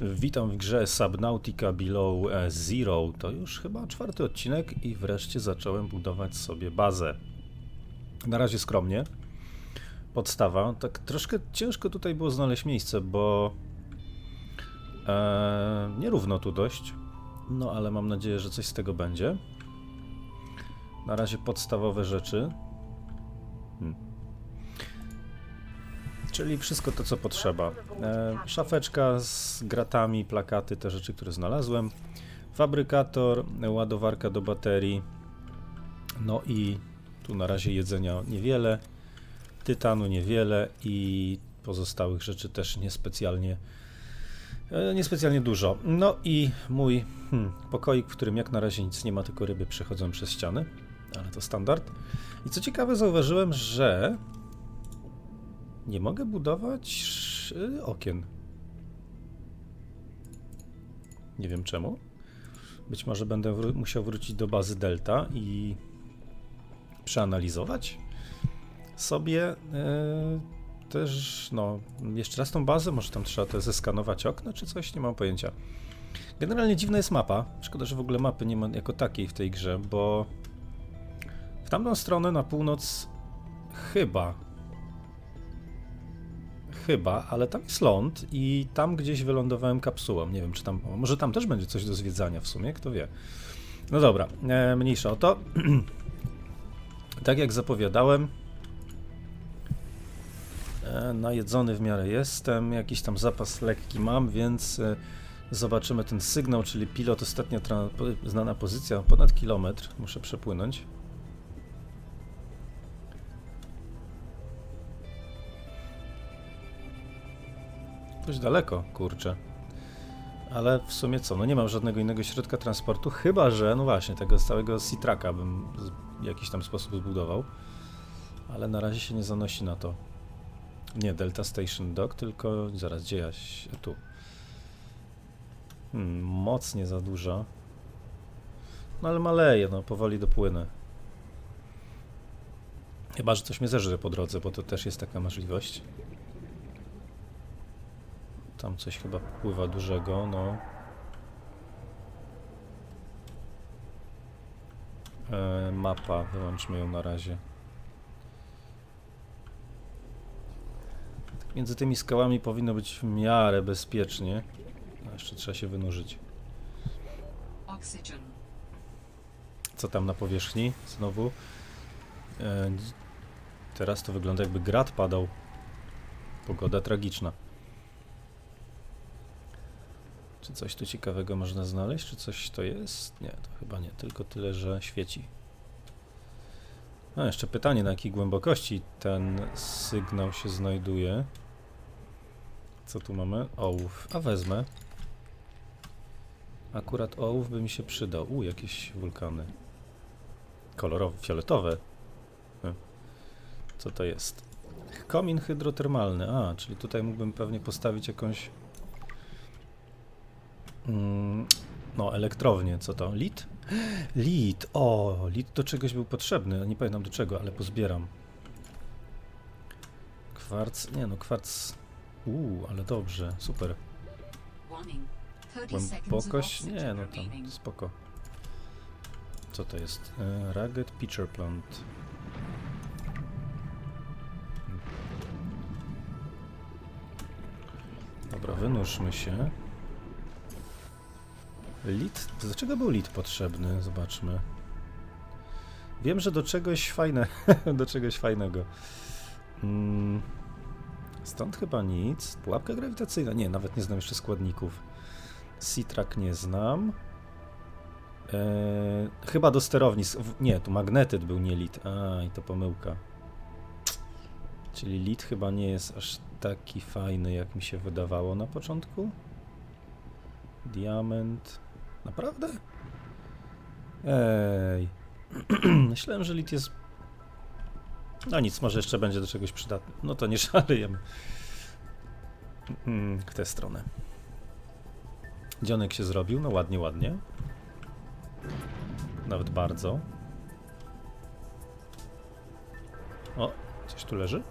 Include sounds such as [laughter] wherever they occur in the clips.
Witam w grze Subnautica Below e, Zero. To już chyba czwarty odcinek i wreszcie zacząłem budować sobie bazę. Na razie skromnie. Podstawa. Tak troszkę ciężko tutaj było znaleźć miejsce, bo e, nierówno tu dość. No ale mam nadzieję, że coś z tego będzie. Na razie podstawowe rzeczy. Hmm. Czyli wszystko to, co potrzeba. E, szafeczka z gratami, plakaty, te rzeczy, które znalazłem. Fabrykator, ładowarka do baterii. No i tu na razie jedzenia niewiele. Tytanu niewiele i pozostałych rzeczy też niespecjalnie e, niespecjalnie dużo. No i mój hmm, pokoik, w którym jak na razie nic nie ma, tylko ryby przechodzą przez ściany, ale to standard. I co ciekawe, zauważyłem, że nie mogę budować y, okien. Nie wiem czemu. Być może będę musiał wrócić do bazy Delta i przeanalizować sobie yy, też, no, jeszcze raz tą bazę, może tam trzeba te zeskanować okna czy coś, nie mam pojęcia. Generalnie dziwna jest mapa. Szkoda, że w ogóle mapy nie ma jako takiej w tej grze, bo w tamtą stronę na północ chyba Chyba, ale tam jest ląd i tam gdzieś wylądowałem kapsułą. Nie wiem, czy tam. Może tam też będzie coś do zwiedzania w sumie, kto wie. No dobra, e, mniejsza o to. [clears throat] tak jak zapowiadałem, e, najedzony w miarę jestem, jakiś tam zapas lekki mam, więc e, zobaczymy ten sygnał, czyli pilot, ostatnia znana pozycja, ponad kilometr, muszę przepłynąć. Dość daleko, kurczę. Ale w sumie co, no nie mam żadnego innego środka transportu, chyba że, no właśnie, tego całego Citraka bym w jakiś tam sposób zbudował. Ale na razie się nie zanosi na to. Nie Delta Station Dock, tylko zaraz gdzie ja się, tu. Hmm, mocnie za dużo. No ale maleje, no powoli dopłynę. Chyba, że coś mnie zeżre po drodze, bo to też jest taka możliwość. Tam coś chyba pływa dużego, no. E, mapa, wyłączmy ją na razie. Tak między tymi skałami powinno być w miarę bezpiecznie. A jeszcze trzeba się wynurzyć. Co tam na powierzchni? Znowu. E, teraz to wygląda jakby grad padał. Pogoda tragiczna. Czy coś tu ciekawego można znaleźć? Czy coś to jest? Nie, to chyba nie. Tylko tyle, że świeci. A, jeszcze pytanie, na jakiej głębokości ten sygnał się znajduje. Co tu mamy? Ołów. A wezmę. Akurat ołów by mi się przydał. U, jakieś wulkany. Kolorowe, fioletowe. Hm. Co to jest? Komin hydrotermalny. A, czyli tutaj mógłbym pewnie postawić jakąś no, elektrownię, co to? Lit? Lit, o, lit do czegoś był potrzebny, nie pamiętam do czego, ale pozbieram. Kwarc, nie no, kwarc, uuu, ale dobrze, super. Głębokość? Nie, no tam, spoko. Co to jest? E, rugged Pitcher Plant. Dobra, wynurzmy się. Lit? Dlaczego był lit potrzebny? Zobaczmy. Wiem, że do czegoś fajne, [laughs] do czegoś fajnego. Hmm. Stąd chyba nic. Pułapka grawitacyjna. Nie, nawet nie znam jeszcze składników. Citrak nie znam. Eee, chyba do sterowni. Nie, tu magnetyt był nie lit. A, i to pomyłka. Czyli lit chyba nie jest aż taki fajny, jak mi się wydawało na początku. Diament. Naprawdę? Ej. [clears throat] Myślałem, że lit jest... No nic, może jeszcze będzie do czegoś przydatny. No to nie [laughs] szalejemy. Mm, w tę stronę. Dzionek się zrobił, no ładnie, ładnie. Nawet bardzo. O, coś tu leży?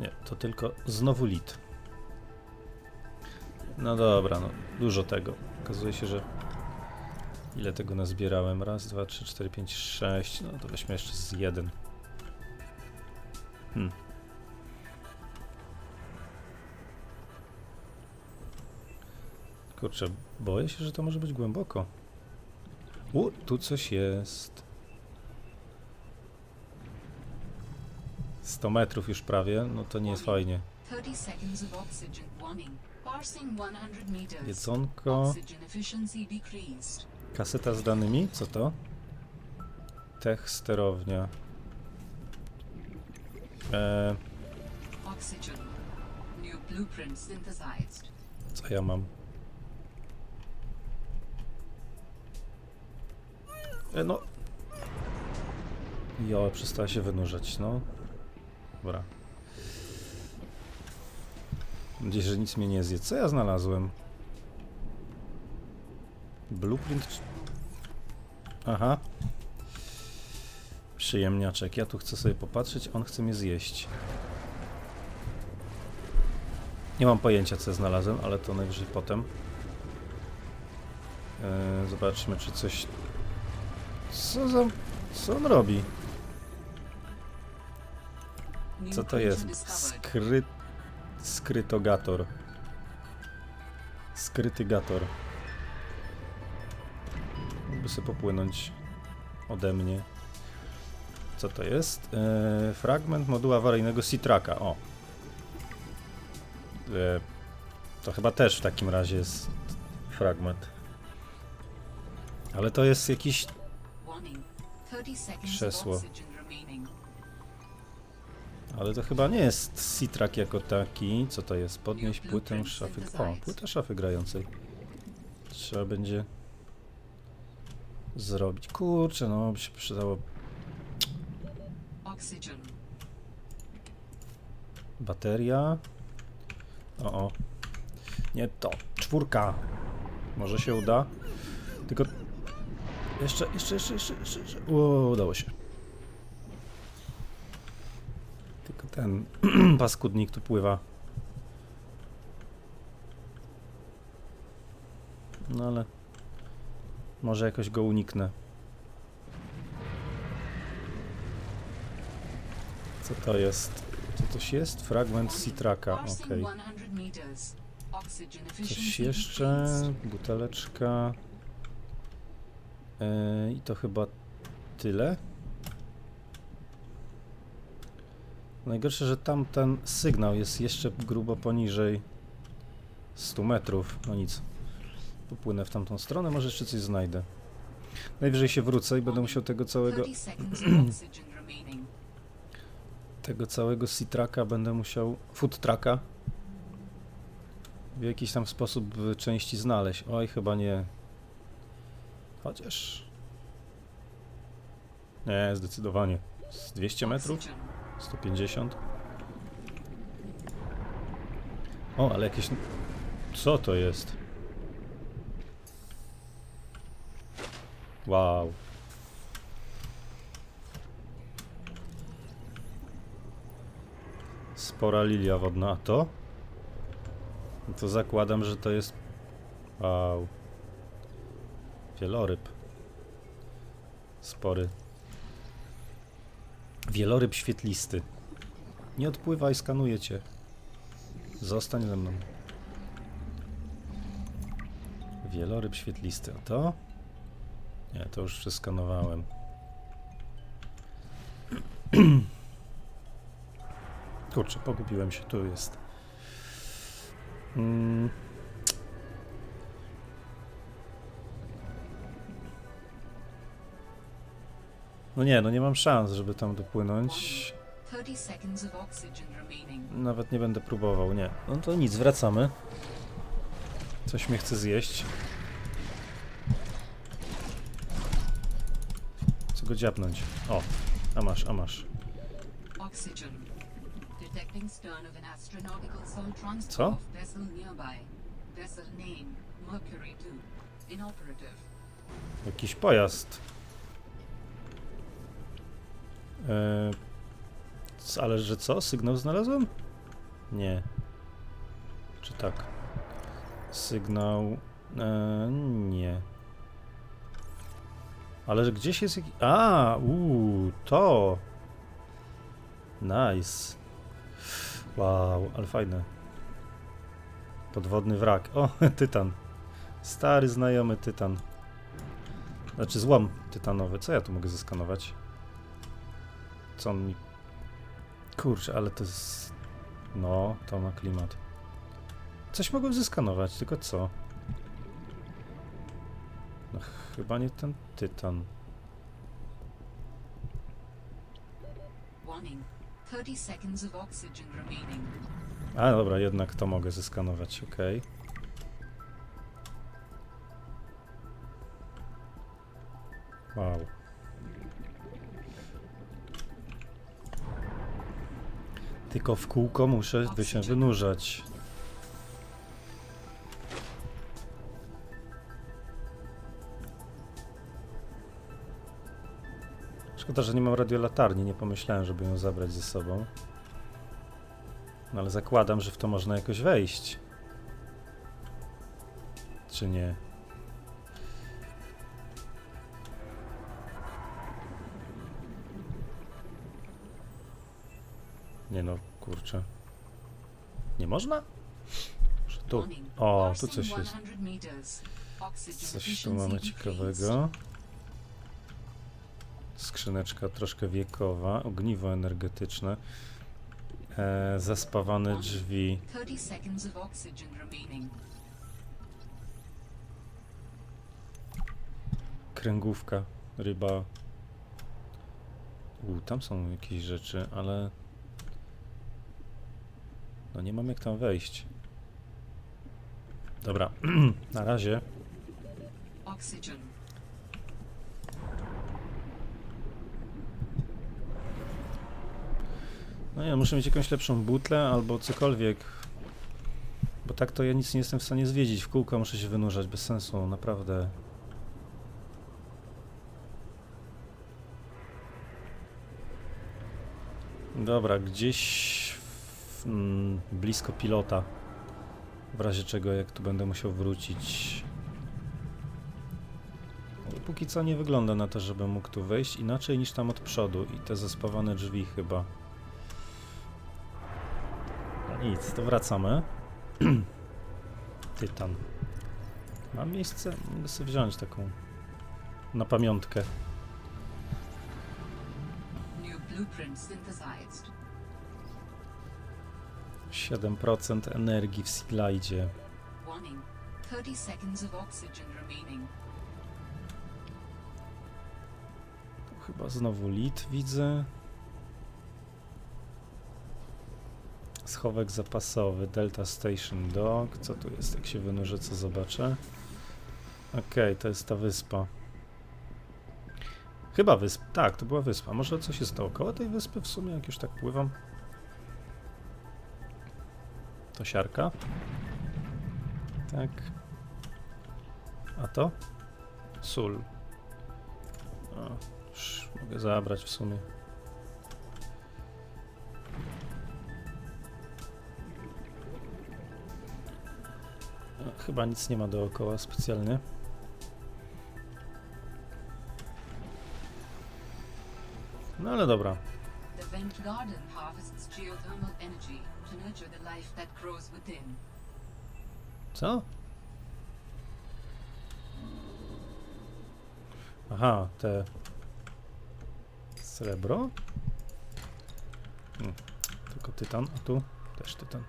Nie, to tylko znowu lit. No dobra, no dużo tego. Okazuje się, że ile tego nazbierałem? Raz, dwa, trzy, cztery, pięć, sześć. No to weźmy jeszcze z jeden. Hmm. Kurczę, boję się, że to może być głęboko. U, tu coś jest. 100 metrów już prawie, no to nie jest fajnie. 30 seconds of oxygen. Warning. Passing 100 meters. Jedzonko, kaseta z danymi, co to? Tech sterownia. Eee, co ja mam? E, no. Jo, przestała się wynurzać, no. Dobra. Mam nadzieję, że nic mnie nie zje. Co ja znalazłem? Blueprint. Aha. Przyjemniaczek. Ja tu chcę sobie popatrzeć, on chce mnie zjeść. Nie mam pojęcia, co znalazłem, ale to najwyżej potem. Eee, zobaczmy, czy coś. Co za. Co on robi? Co to jest? discovered. Skry... Skrytogator. Skrytygator. Mógłby sobie popłynąć ode mnie. Co to jest? Eee, fragment modułu awaryjnego Citraka. O. Eee, to chyba też w takim razie jest fragment. Ale to jest jakiś Warning. 30 seconds Krzesło. Ale to chyba nie jest Citrak jako taki. Co to jest? Podnieść płytę szafy. O, płytę szafy grającej. Trzeba będzie zrobić. Kurczę, no by się przydało bateria. O, o. Nie to. Czwórka. Może się uda. Tylko jeszcze, jeszcze, jeszcze, jeszcze, jeszcze. jeszcze. O, udało się. Tylko ten [clears throat] paskudnik tu pływa. No ale może jakoś go uniknę. Co to jest? Co coś jest? Fragment Citraka, Passing okej. 100 meters. Oxygen Coś jeszcze? Buteleczka. Yy, I to chyba tyle. Najgorsze, że tamten sygnał jest jeszcze grubo poniżej 100 metrów. No nic. Popłynę w tamtą stronę, może jeszcze coś znajdę. Najwyżej się wrócę i będę musiał tego całego, 30 seconds of [clears throat] oxygen remaining. tego całego Citraka będę musiał, food tracka w jakiś tam sposób w części znaleźć. Oj, chyba nie. Chociaż. Nie, zdecydowanie. Z 200 metrów? Oxygen. 150? O, ale jakieś. Co to jest? Wow. Spora lilia wodna. A to? No to zakładam, że to jest. Wow. Wieloryb. Spory. Wieloryb świetlisty. Nie odpływaj, skanuję cię. Zostań ze mną. Wieloryb świetlisty. A to? Nie, to już przeskanowałem. [clears throat] Kurczę, pogubiłem się. Tu jest. Mm. No nie, no nie mam szans, żeby tam dopłynąć. 30 seconds of oxygen remaining. Nawet nie będę próbował, nie. No to nic, wracamy. Coś mnie chce zjeść. Chcę go dziabnąć. O, a masz, a masz. Oxygen. Detecting stern Eee, ale że co? Sygnał znalazłem? Nie. Czy tak? Sygnał. E, nie. Ale że gdzieś jest jakiś. A, uuu, to. Nice. Wow, ale fajne. Podwodny wrak. O, [laughs] tytan. Stary, znajomy tytan. Znaczy złom tytanowy. Co ja tu mogę zeskanować? Co on mi... Kurczę, ale to jest... No, to ma klimat. Coś mogłem zeskanować, tylko co? No chyba nie ten tytan. Warning. 30 seconds of oxygen remaining. A dobra, jednak to mogę zeskanować, okej. Wow. Tylko w kółko muszę by się wynurzać. Szkoda, że nie mam radiolatarni, nie pomyślałem, żeby ją zabrać ze sobą. No ale zakładam, że w to można jakoś wejść. Czy nie? Nie no, kurczę. Nie można? Może tu. O, tu coś jest. 100 meters. Oxygen Coś tu mamy ciekawego. Skrzyneczka troszkę wiekowa, ogniwo energetyczne. E, zaspawane drzwi. 30 seconds of oxygen remaining. kręgówka, ryba. U, tam są jakieś rzeczy, ale. No nie mam jak tam wejść. Dobra, [clears throat] na razie. Oxygen. No nie, muszę mieć jakąś lepszą butlę albo cokolwiek. Bo tak to ja nic nie jestem w stanie zwiedzić. W kółko muszę się wynurzać, bez sensu, naprawdę. Dobra, gdzieś mm, blisko pilota. W razie czego, jak tu będę musiał wrócić. Póki co nie wygląda na to, żebym mógł tu wejść inaczej niż tam od przodu i te zaspawane drzwi chyba. No nic, to wracamy. [clears throat] Tytan. Mam miejsce? Mogę sobie wziąć taką na pamiątkę. New blueprint synthesized. 7% energii w Seaglide. Warning. 30 seconds of oxygen remaining. Chyba znowu lit widzę. Schowek zapasowy, Delta Station Dock. Co tu jest? Jak się wynurzę, co zobaczę? Okej, to jest ta wyspa. Chyba wyspa. Tak, to była wyspa. Może coś jest dookoła tej wyspy w sumie, jak już tak pływam? To siarka. Tak. A to? Sól. O, już mogę zabrać w sumie. Chyba nic nie ma dookoła specjalnie. No ale dobra. Vent garden harvests geothermal energy to nurture the life that grows within. Co? Aha, te srebro? Hmm. Tylko tytan, a tu też tytan.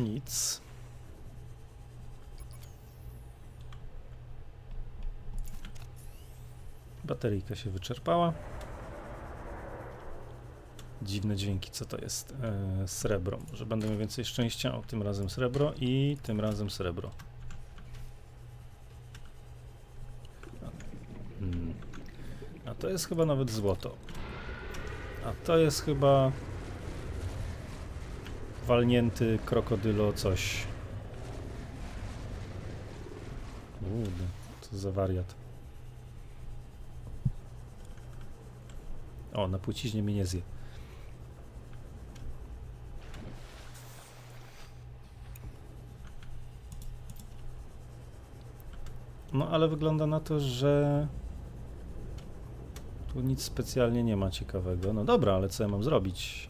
Nic. Bateryjka się wyczerpała. Dziwne dźwięki, co to jest? E, srebro. Że będę miał więcej szczęścia. O, tym razem srebro i tym razem srebro. Hmm. A to jest chyba nawet złoto. A to jest chyba walnięty krokodylo coś. Kurde, co za wariat. O, na płciźnie mnie nie zje. No, ale wygląda na to, że tu nic specjalnie nie ma ciekawego. No dobra, ale co ja mam zrobić?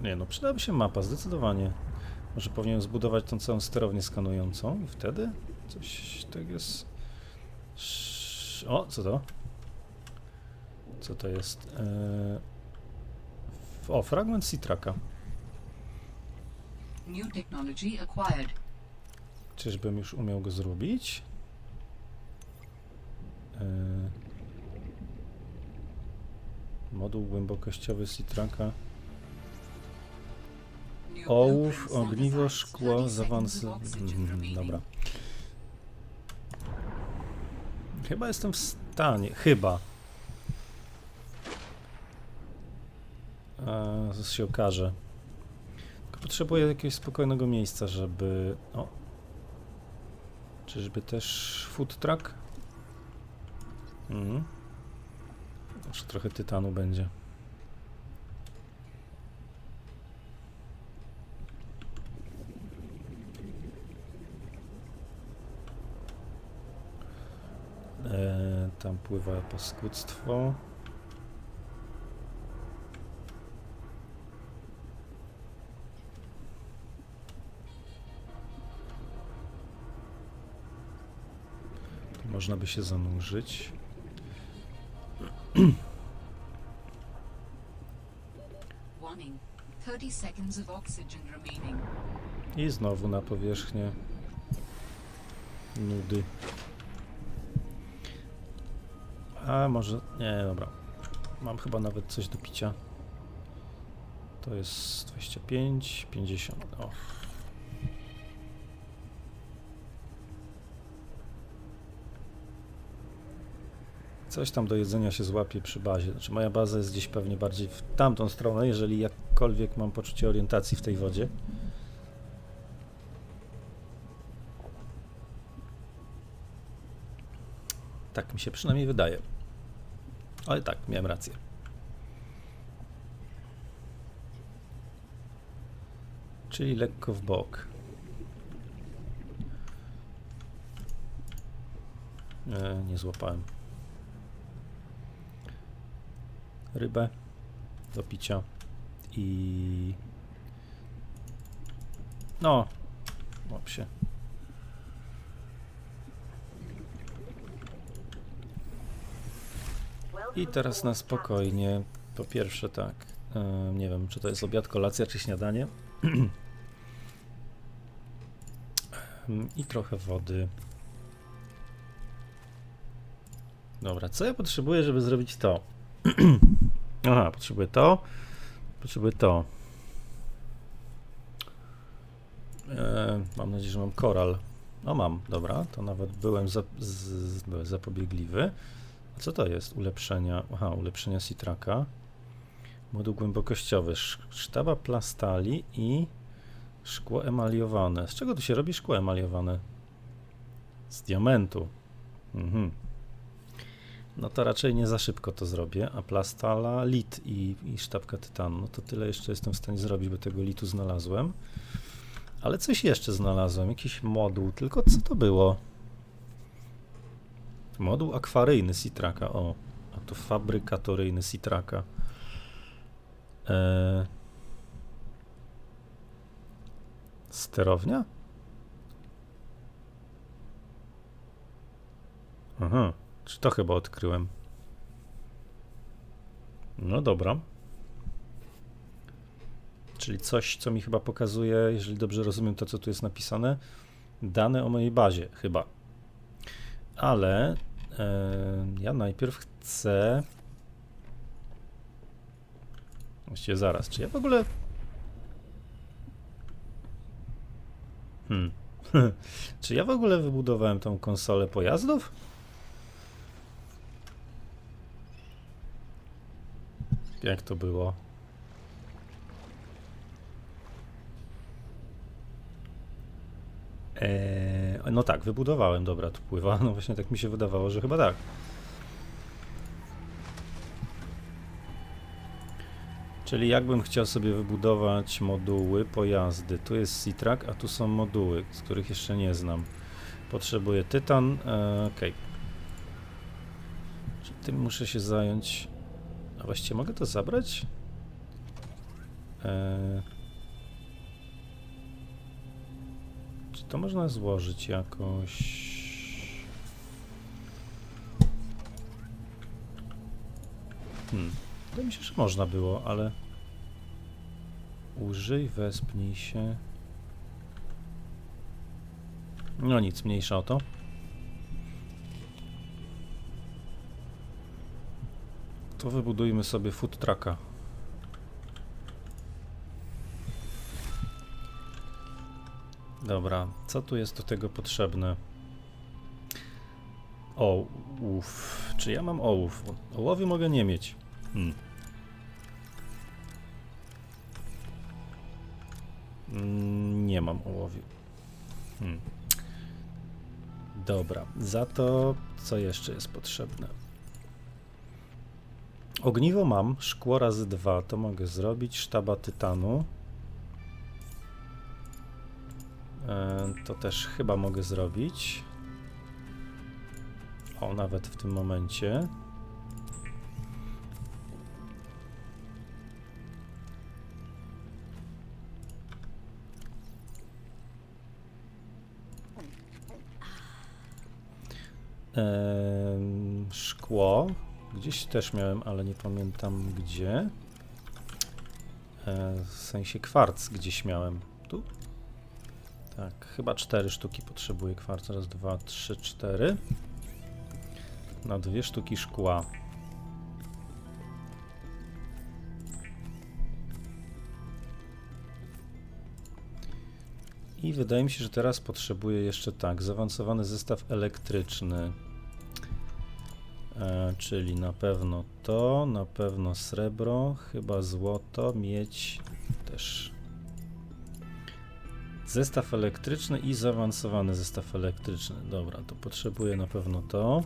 Nie no, przydałaby się mapa, zdecydowanie. Może powinienem zbudować tą całą sterownię skanującą i wtedy coś tak jest... O, co to? Co to jest? Eee... O, fragment Citraka. New technology acquired. Czyżbym już umiał go zrobić? Eee... Moduł głębokościowy Citraka. Ołów, ogniwo, szkło, 30 zawansy... seconds of oxygen Mhm. Dobra. Chyba jestem w stanie, chyba. Zaraz się okaże. Tylko potrzebuję jakiegoś spokojnego miejsca, żeby... O. Czyżby też food truck? Mhm. Może trochę tytanu będzie. E, tam pływa paskudztwo. Tu można by się zanurzyć. Warning. 30 seconds of oxygen remaining. I znowu na powierzchnię. Nudy. A może. Nie, dobra. Mam chyba nawet coś do picia. To jest 25, 50. O. Coś tam do jedzenia się złapie przy bazie. Znaczy moja baza jest gdzieś pewnie bardziej w tamtą stronę, jeżeli jakkolwiek mam poczucie orientacji w tej wodzie. Tak mi się przynajmniej wydaje. Ale tak, miałem rację. Czyli lekko w bok. E, nie złapałem. Rybę do picia i. No, łap się. I teraz na spokojnie. Po pierwsze tak, nie wiem, czy to jest obiad, kolacja, czy śniadanie. I trochę wody. Dobra, co ja potrzebuję, żeby zrobić to? [clears throat] Aha, potrzebuję to. Potrzebuję to. E, mam nadzieję, że mam koral. No mam, dobra, to nawet byłem, z, byłem zapobiegliwy. Co to jest? Ulepszenia. Aha, ulepszenia Citraka. Moduł głębokościowy. sz- Sztaba plastali i szkło emaliowane. Z czego tu się robi szkło emaliowane? Z diamentu. Mhm. No to raczej nie za szybko to zrobię. A plastala, lit i, i sztabka tytanu. No to tyle jeszcze jestem w stanie zrobić, bo tego litu znalazłem. Ale coś jeszcze znalazłem. Jakiś moduł. Tylko co to było? Moduł akwaryjny Citraka, o. A to fabrykatoryjny Citraka. Eee... Sterownia? Aha, czy to chyba odkryłem? No dobra. Czyli coś, co mi chyba pokazuje, jeżeli dobrze rozumiem to, co tu jest napisane, dane o mojej bazie, chyba. Ale e, ja najpierw chcę. Właściwie zaraz, czy ja w ogóle. Hmm. [laughs] czy ja w ogóle wybudowałem tą konsolę pojazdów? Jak to było? Eee, no tak, wybudowałem, dobra, tu pływa. No właśnie tak mi się wydawało, że chyba tak. Czyli jakbym chciał sobie wybudować moduły, pojazdy. Tu jest Citrak, a tu są moduły, z których jeszcze nie znam. Potrzebuję tytan, e, okej. Czy tym muszę się zająć? A właściwie mogę to zabrać? E, to można złożyć jakoś? Hmm. Wydaje mi się, że można było, ale... Użyj, wespnij się. No nic, mniejsza o to. To wybudujmy sobie food trucka. Dobra, co tu jest do tego potrzebne? Ołów. Czy ja mam ołów? Ołowiu mogę nie mieć. Hmm. Mm, Nie mam ołowiu. Hmm. Dobra, za to co jeszcze jest potrzebne? Ogniwo mam, szkło razy dwa, to mogę zrobić, sztaba tytanu. To też chyba mogę zrobić. O, nawet w tym momencie. Em, szkło. Gdzieś też miałem, ale nie pamiętam gdzie. E, w sensie kwarc gdzieś miałem. Tu? Tak, chyba cztery sztuki potrzebuję kwarca. Raz, dwa, trzy, cztery. Na dwie sztuki szkła. I wydaje mi się, że teraz potrzebuję jeszcze tak, zaawansowany zestaw elektryczny. E, czyli na pewno to, na pewno srebro, chyba złoto, miedź też. Zestaw elektryczny i zaawansowany zestaw elektryczny. Dobra, to potrzebuję na pewno to.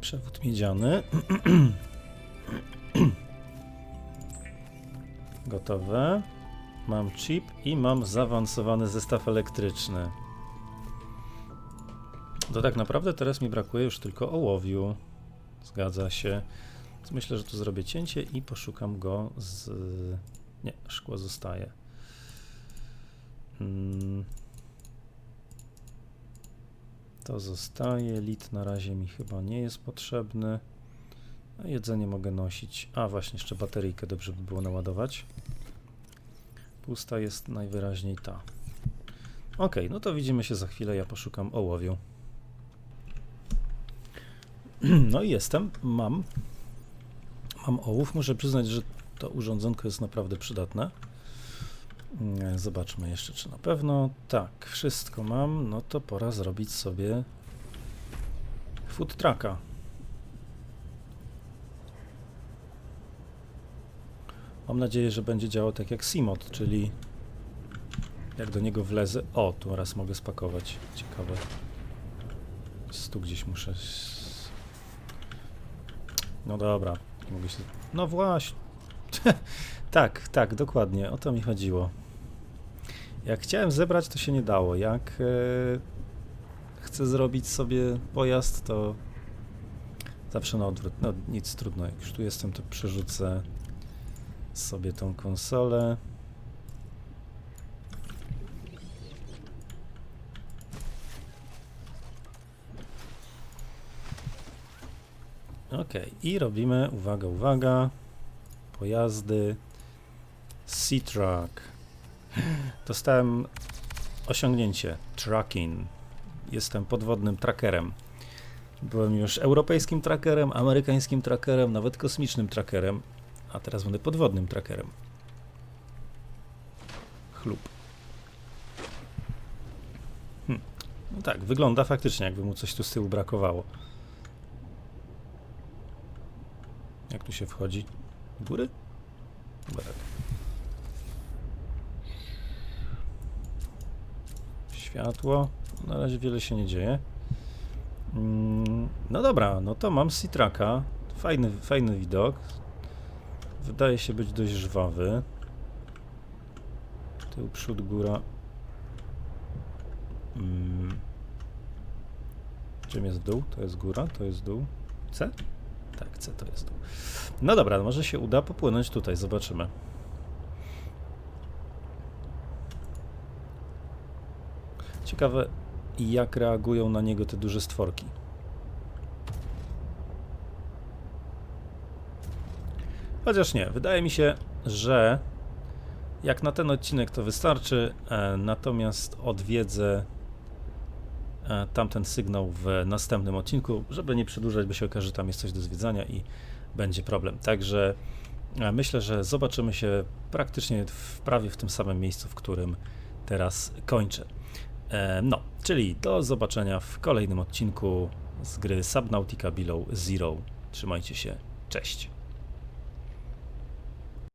Przewód miedziany. [clears throat] Gotowe. Mam chip i mam zaawansowany zestaw elektryczny. To tak naprawdę teraz mi brakuje już tylko ołowiu. Zgadza się. Myślę, że tu zrobię cięcie i poszukam go z... Nie, szkło zostaje. Mm. To zostaje. Lit na razie mi chyba nie jest potrzebny. Jedzenie mogę nosić. A właśnie, jeszcze bateryjkę dobrze by było naładować. Pusta jest najwyraźniej ta. Ok, no to widzimy się za chwilę. Ja poszukam ołowiu. [clears throat] No i jestem. Mam. Mam ołów. Muszę przyznać, że to urządzonko jest naprawdę przydatne. Mm, Zobaczmy jeszcze, czy na pewno. Tak, wszystko mam. No to pora zrobić sobie food trucka. Mam nadzieję, że będzie działał tak jak Simot, czyli jak do niego wlezę. O, tu raz mogę spakować. Ciekawe. Tu gdzieś muszę. No dobra, mogę się. No właśnie. [laughs] tak, tak, dokładnie. O to mi chodziło. Jak chciałem zebrać, to się nie dało. Jak e, chcę zrobić sobie pojazd, to zawsze na odwrót. No nic trudno. Jak już tu jestem, to przerzucę sobie tą konsolę. Ok, i robimy, uwaga, uwaga, pojazdy Sea-Truck. Dostałem osiągnięcie, trucking. Jestem podwodnym trackerem. Byłem już europejskim trackerem, amerykańskim trackerem, nawet kosmicznym trackerem. A teraz będę podwodnym trackerem. Chlub. Hm. No tak, wygląda faktycznie, jakby mu coś tu z tyłu brakowało. Jak tu się wchodzi? Góry? Chyba tak. Światło. Na razie wiele się nie dzieje. Mm, No dobra, no to mam Citraka. Fajny, fajny widok. Wydaje się być dość żwawy. Tył, przód, góra. Mm. Czym jest dół? To jest góra, to jest dół. C? Tak, C to jest dół. No dobra, może się uda popłynąć tutaj, zobaczymy. Ciekawe, jak reagują na niego te duże stworki. Chociaż nie, wydaje mi się, że jak na ten odcinek to wystarczy, e, natomiast odwiedzę tamten sygnał w następnym odcinku, żeby nie przedłużać, bo się okaże, że tam jest coś do zwiedzania i będzie problem. Także e, myślę, że zobaczymy się praktycznie w, prawie w tym samym miejscu, w którym teraz kończę. E, No, czyli do zobaczenia w kolejnym odcinku z gry Subnautica Below Zero. Trzymajcie się, cześć.